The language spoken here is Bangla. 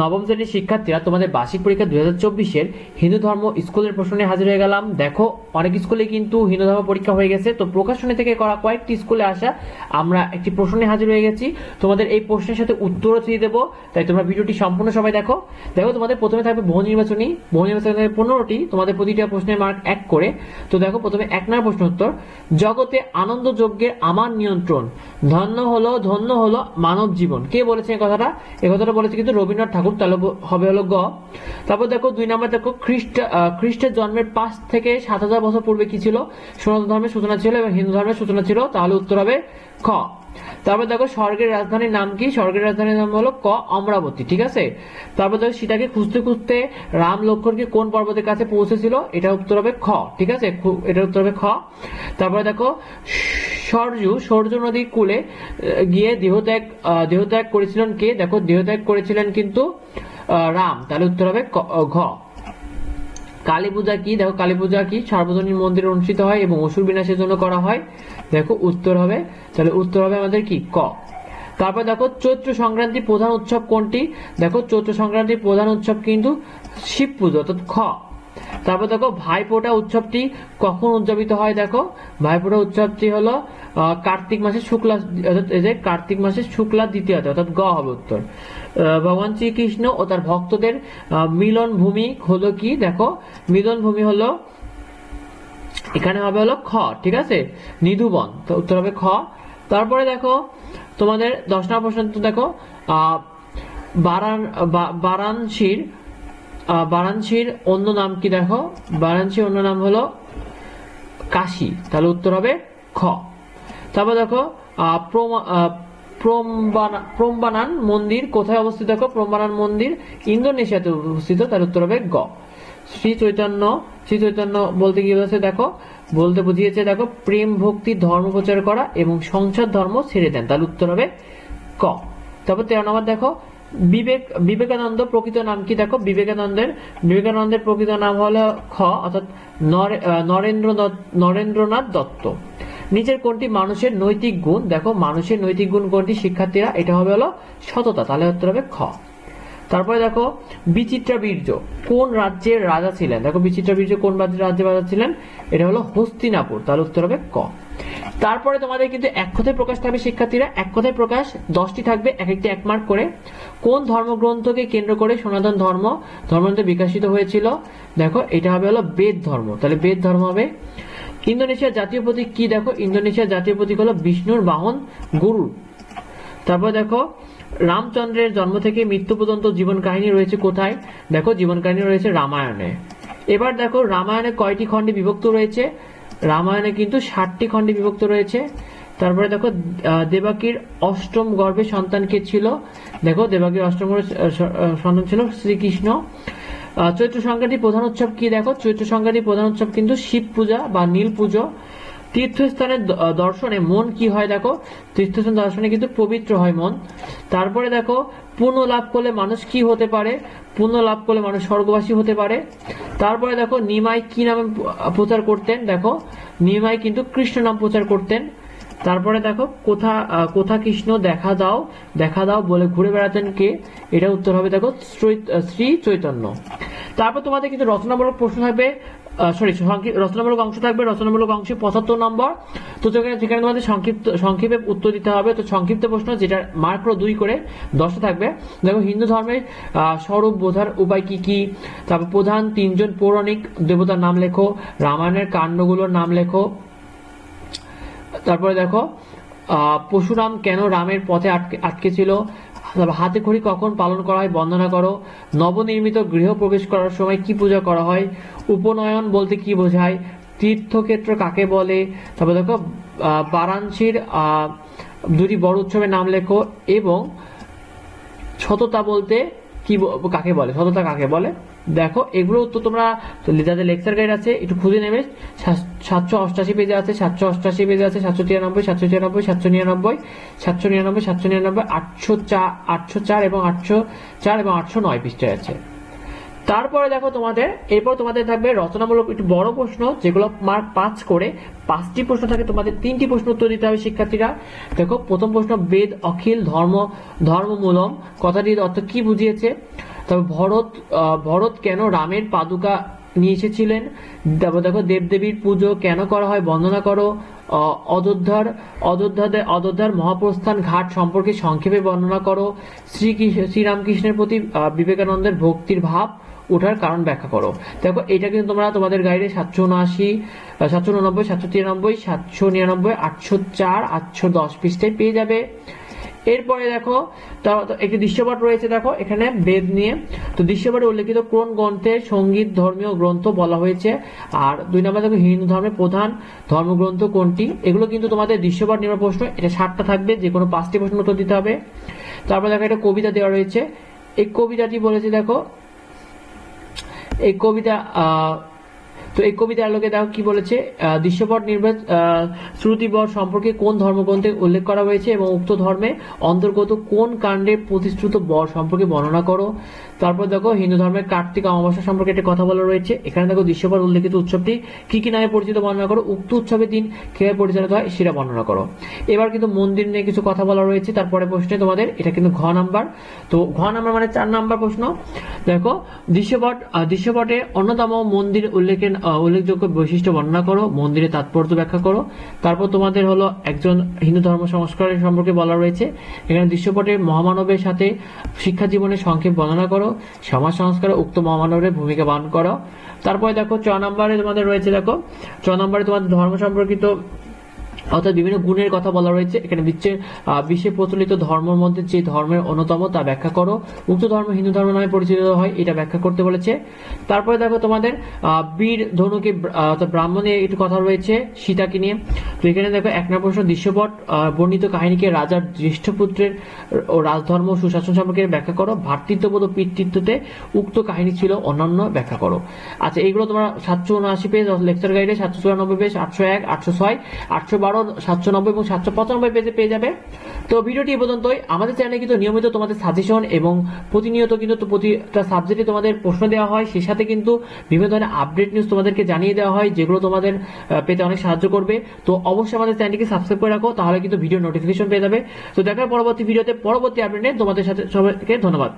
নবম শ্রেণির শিক্ষার্থীরা তোমাদের বার্ষিক পরীক্ষা দু হাজার চব্বিশের হিন্দু ধর্ম স্কুলের প্রশ্নে হাজির হয়ে গেলাম। দেখো, অনেক স্কুলে কিন্তু হিন্দু ধর্ম পরীক্ষা হয়ে গেছে। তো প্রকাশনী থেকে করা কয়েকটি স্কুলে আসা আমরা একটি প্রশ্নে হাজির হয়ে গেছি। তোমাদের এই প্রশ্নের সাথে উত্তরও দিয়ে দেবো। তাই তোমরা ভিডিওটি সম্পূর্ণ সবাই দেখো। দেখো, তোমাদের প্রথমে থাকবে বহু নির্বাচনী। বহু নির্বাচনী থাকবে পনেরোটি, তোমাদের প্রতিটা প্রশ্নের মার্ক এক করে। তো দেখো, প্রথমে এক নম্বর প্রশ্ন উত্তর। জগতে আনন্দ যজ্ঞের আমার নিয়ন্ত্রণ। ধন্য হলো ধন্য হলো মানব জীবন। কে বলেছে এই কথাটা? এ কথাটা বলেছে কিন্তু রবীন্দ্রনাথ ঠাকুর। তাহলে হবে হলো গ। তারপর দেখো দুই নম্বর দেখো, খ্রিস্ট খ্রিস্টের জন্মের পাঁচ থেকে সাত হাজার বছর পূর্বে কি ছিল? সনাতন ধর্মের সূচনা ছিল এবং হিন্দু ধর্মের সূচনা ছিল, তাহলে উত্তর হবে খ। তারপর দেখো স্বর্গের রাজধানীর নাম কি? স্বর্গের রাজধানীর নাম হলো ক অমরাবতী, ঠিক আছে? তারপর দেখো সীতাকে খুঁজতে খুঁজতে রাম লক্ষ্মণকে কোন পর্বতের কাছে পৌঁছেছিল? এটা উত্তর হবে খ, ঠিক আছে? এটার উত্তর হবে খ। তারপরে দেখো সরজু সরজু নদীর কূলে গিয়ে দেহত্যাগ দেহত্যাগ করেছিলেন কে? দেখো, দেহত্যাগ করেছিলেন কিন্তু রাম। তাহলে উত্তর হবে ঘ। কালী পূজা কি? দেখো, কালী পূজা কি? সার্বজনীন মন্দিরে অনুষ্ঠিত হয় এবং অসুর বিনাশের জন্য করা হয়। দেখো, উত্তর হবে। তাহলে উত্তর হবে আমাদের কি? ক। তারপর দেখো, চৈত্র সংক্রান্তি প্রধান উৎসব কোনটি? দেখো, চৈত্র সংক্রান্তির প্রধান উৎসব কিন্তু শিব পুজো, অর্থাৎ খ। তারপর দেখো ভাইফোঁটা উৎসবটি কখন উদযাপিত হয় দেখো? ভাইফোঁটা উৎসবটি হলো কার্তিক মাসের শুক্লা এই যে কার্তিক মাসের শুক্লা দ্বিতীয়তে, অর্থাৎ গ হবে উত্তর। ভগবান শ্রীকৃষ্ণ ও তার ভক্তদের মিলন ভূমি হলো কি? দেখো, মিলন ভূমি হলো, এখানে হবে হলো খ, ঠিক আছে? নিধুবন, তো উত্তর হবে খ। তারপরে দেখো, তোমাদের দশ নম্বর প্রশ্ন দেখো বারাণসীর বারাণসীর অন্য নাম কি দেখো? বারাণসীর অন্য নাম হলো কাশি। তাহলে উত্তর হবে খ। তারপর দেখো আহ, প্রমা- আহ, প্রমবানা- মন্দির কোথায় অবস্থিত? দেখো প্রম্বানান মন্দির ইন্দোনেশিয়াতে অবস্থিত তার উত্তর হবে গ। শ্রী চৈতন্য শ্রী চৈতন্য বলতে কি বলেছে দেখো? বলতে বুঝিয়েছে দেখো প্রেম ভক্তি ধর্ম প্রচার করা এবং সংসার ধর্ম ছেড়ে দেন তাহলে উত্তর হবে ক। তারপর তেরো নম্বর দেখো বিবেক বিবেকানন্দ প্রকৃত নাম কি দেখো? বিবেকানন্দের বিবেকানন্দের প্রকৃত নাম হলো খ অর্থাৎ নরে- আহ, নরেন্দ্রনাথ নরেন্দ্রনাথ দত্ত। নিচের কোনটি মানুষের নৈতিক গুণ? দেখো মানুষের নৈতিক গুণ কোনটি? শিক্ষার্থীরা এটা হবে হলো সততা তাহলে হতে হবে খ। তারপরে দেখো, বিচিত্রা বীর্য। কোন রাজ্যের রাজা ছিলেন? দেখো, বিচিত্রা বীর্য কোন রাজ্যের রাজা ছিলেন? এটা হলো হস্তিনাপুর তাহলে উত্তর হবে ক। তারপরে তোমাদের কিন্তু এক কথায় প্রকাশ থাকবে, শিক্ষার্থীরা, এক কথায় প্রকাশ, দশটি থাকবে, এক একটি এক মার্ক করে। কোন ধর্মগ্রন্থকে কেন্দ্র করে সনাতন ধর্ম? ধর্মগ্রন্থ বিকশিত হয়েছিল, দেখো, এটা হবে হলো বেদ ধর্ম। তাহলে বেদ ধর্ম হবে ইন্দোনেশিয়ার জাতীয় প্রতীক কি? দেখো ইন্দোনেশিয়ার জাতীয় প্রতীক হলো বিষ্ণুর বাহন গরু। তারপর দেখো রামচন্দ্রের জন্ম থেকে মৃত্যু পর্যন্ত জীবন কাহিনী রয়েছে কোথায়? দেখো, জীবন কাহিনী রয়েছে রামায়ণে। এবার দেখো, রামায়ণে কয়টি খণ্ডে বিভক্ত রয়েছে? রামায়ণে কিন্তু ষাটটি খণ্ডে বিভক্ত রয়েছে। তারপরে দেখো দেবাকির অষ্টম গর্ভে সন্তান কে ছিল? দেখো, দেবাকির অষ্টম সন্তান ছিল শ্রীকৃষ্ণ। চৈত্র সংক্রান্তির প্রধান উৎসব কি দেখো? চৈত্র সংক্রান্তির প্রধান উৎসব কিন্তু শিব পূজা বা নীল পুজো। তীর্থস্থানের দর্শনে মন কি হয় দেখো? তীর্থস্থান দর্শনে কিন্তু পবিত্র হয় মন। তারপরে দেখো পুণ্য লাভ করলে মানুষ কি হতে পারে? পুণ্য লাভ করলে মানুষ স্বর্গবাসী হতে পারে। তারপরে দেখো, নিমাই কি নামে প্রচার করতেন? দেখো, নিমাই কিন্তু কৃষ্ণ নাম প্রচার করতেন। তারপরে দেখো, কোথা কোথা কৃষ্ণ দেখা দাও দেখা দাও বলে ঘুরে বেড়াতেন কে? এটা উত্তর হবে দেখো শ্রী- চৈতন্য। তারপর তোমাদের কিন্তু রচনামূলক প্রশ্ন থাকবে সরি রচনামূলক অংশ থাকবে, রচনামূলক অংশে পঁচাত্তর নম্বর। তো সেখানে তোমাদের সংক্ষিপ্ত সংক্ষেপে উত্তর দিতে হবে, তো সংক্ষিপ্ত প্রশ্ন যেটা মার্ক দুই করে দশটা থাকবে। দেখো, হিন্দু ধর্মের স্বরূপ বোঝার উপায় কি কি? তারপর প্রধান তিনজন পৌরাণিক দেবতার নাম লেখো, রামায়ণের কাণ্ডগুলোর নাম লেখো। তারপরে দেখো পশুরাম কেন রামের পথে আটকে আটকে ছিল? তারপর হাতে খড়ি কখন পালন করা হয় বন্দনা করো। নবনির্মিত গৃহ প্রবেশ করার সময় কি পূজা করা হয়? উপনয়ন বলতে কি বোঝায়? তীর্থক্ষেত্র কাকে বলে? তারপর দেখো বারাণসীর দুটি বড় উৎসবের নাম লেখো এবং সততা বলতে কি কাকে বলে? সততা কাকে বলে? দেখো, এগুলো তো তোমরা যাদের লেকচার গাইড আছে, একটু খুঁজে নেবে। সাতশো অষ্টাশি পেজে আছে, সাতশো অষ্টাশি পেজে আছে, সাতশো তিরানব্বই সাতশো তিরানব্বই সাতশো নিরানব্বই সাতশো নিরানব্বই সাতশো নিরানব্বই, আটশো চার আটশো চার এবং আটশো চার এবং আটশো নয় পৃষ্ঠায় আছে। তারপরে দেখো তোমাদের, এরপর তোমাদের থাকবে রচনামূলক একটু বড় প্রশ্ন, যেগুলো মার্ক পাঁচ করে পাঁচটি প্রশ্ন থাকে, তোমাদের তিনটি প্রশ্ন উত্তর দিতে হবে শিক্ষার্থীরা। দেখো, প্রথম প্রশ্ন, বেদ, অখিল, ধর্ম, ধর্মমূলম। কথাটির অর্থ কি বুঝিয়েছে? তবে ভরত ভরত কেন রামের পাদুকা নিয়ে এসেছিলেন? তারপর দেখো, দেবদেবীর পুজো কেন করা হয়, বন্দনা করো। অযোধ্যার, অযোধ্যাতে, অযোধ্যার মহাপ্রস্থান ঘাট সম্পর্কে সংক্ষেপে বর্ণনা করো। শ্রীকৃষ্ণ শ্রীরামকৃষ্ণের প্রতি বিবেকানন্দের ভক্তির ভাব। ওঠার কারণ ব্যাখ্যা করো। দেখো, এটা কিন্তু তোমরা তোমাদের গাইডে সাতশো উনআশি সাতশো উননব্বই, সাতশো তিরানব্বই, সাতশো নিরানব্বই, আটশো চার, আটশো দশ পৃষ্ঠায় পেয়ে যাবে। এরপরে দেখো একটি দৃশ্যপট রয়েছে, দেখো, এখানে বেদ নিয়ে। তো দৃশ্যপটে উল্লেখিত কোন গ্রন্থে সংগীত, ধর্মীয় গ্রন্থ বলা হয়েছে? আর দুই নম্বর, দেখো, হিন্দু ধর্মের প্রধান ধর্মগ্রন্থ কোনটি? এগুলো কিন্তু তোমাদের দৃশ্যপট নির্ভর প্রশ্ন, এটা ষাটটা থাকবে, যে কোনো পাঁচটি প্রশ্ন উত্তর দিতে হবে। তারপর দেখো, একটা কবিতা দেওয়া রয়েছে। এই কবিতাটি বলেছে, দেখো এই কবিতা আহ, তো এই কবিতার আলোকে দেখো কি বলেছে? দৃশ্যপট আহ, শ্রুতিবর সম্পর্কে কোন ধর্মগ্রন্থে উল্লেখ করা হয়েছে এবং উক্ত ধর্মে অন্তর্গত কোন কাণ্ডে প্রতিশ্রুত বর সম্পর্কে বর্ণনা করো? তারপর দেখো হিন্দু ধর্মের কার্তিক অমাবস্যা সম্পর্কে একটা কথা বলা রয়েছে। এখানে দেখো দৃশ্যপট উল্লেখিত উৎসবটি কি কি নামে পরিচিত বর্ণনা করো? উক্ত উৎসবের দিন কীভাবে পরিচালিত হয় সেটা বর্ণনা করো। এবার কিন্তু মন্দির নিয়ে কিছু কথা বলা রয়েছে। তারপরে প্রশ্নে তোমাদের এটা কিন্তু ঘ নাম্বার। তো ঘ নাম্বার মানে চার নাম্বার প্রশ্ন। দেখো দৃশ্যপট দৃশ্যপটে অন্যতম মন্দির উল্লেখের উল্লেখযোগ্য বৈশিষ্ট্য বর্ণনা করো, মন্দিরের তাৎপর্য ব্যাখ্যা করো। তারপর তোমাদের হলো একজন হিন্দু ধর্ম সংস্কারের সম্পর্কে বলা রয়েছে। এখানে দৃশ্যপটে মহামানবের সাথে শিক্ষা জীবনের সংক্ষেপ বর্ণনা করো, সমাজ সংস্কারে উক্ত মহামানবের ভূমিকা পালন করো। তারপরে দেখো, ছ নম্বরে তোমাদের রয়েছে, দেখো, ছ নম্বরে তোমাদের ধর্ম সম্পর্কিত অর্থাৎ বিভিন্ন গুণের কথা বলা রয়েছে। এখানে বিশ্বের বিশ্বে প্রচলিত ধর্মের মধ্যে যে ধর্মের অন্যতম তা ব্যাখ্যা করো। উক্ত ধর্ম হিন্দু ধর্ম নামে পরিচিত হয়, এটা ব্যাখ্যা করতে বলেছে। তারপরে দেখো তোমাদের বীর ধনুকে ব্রাহ্মণের একটু কথা রয়েছে, সীতাকে নিয়ে। তো এখানে দেখো, এক নম্বর প্রশ্ন, দৃশ্যপট বর্ণিত কাহিনীকে রাজার জ্যেষ্ঠ পুত্রের ও রাজধর্ম সুশাসন সম্পর্কে ব্যাখ্যা করো। ভাতৃত্ববোধ ও পিতৃত্বতে উক্ত কাহিনী ছিল অন্যান্য ব্যাখ্যা করো। আচ্ছা এইগুলো তোমরা সাতশো উনআশি পেজ, লেকচার গাইডে সাতশো চুরানব্বই পেজ, আটশো এক, আটশো ছয়, আটশো বারো সাতশো নব্বই এবং সাতশো পঁচানব্বই পেজে পেয়ে যাবে। তো ভিডিওটি এ পর্যন্তই। আমাদের চ্যানেলে কিন্তু নিয়মিত তোমাদের সাজেশন এবং প্রতিনিয়ত কিন্তু প্রতিটা সাবজেক্টে তোমাদের প্রশ্ন দেওয়া হয়। সেই সাথে কিন্তু বিভিন্ন ধরনের আপডেট নিউজ তোমাদেরকে জানিয়ে দেওয়া হয়, যেগুলো তোমাদের পেতে অনেক সাহায্য করবে। তো অবশ্যই আমাদের চ্যানেলটিকে সাবস্ক্রাইব করে রাখো, তাহলে কিন্তু ভিডিও নোটিফিকেশন পেয়ে যাবে। তো দেখার পরবর্তী ভিডিওতে পরবর্তী আপডেট নিয়ে তোমাদের সাথে সবাইকে ধন্যবাদ।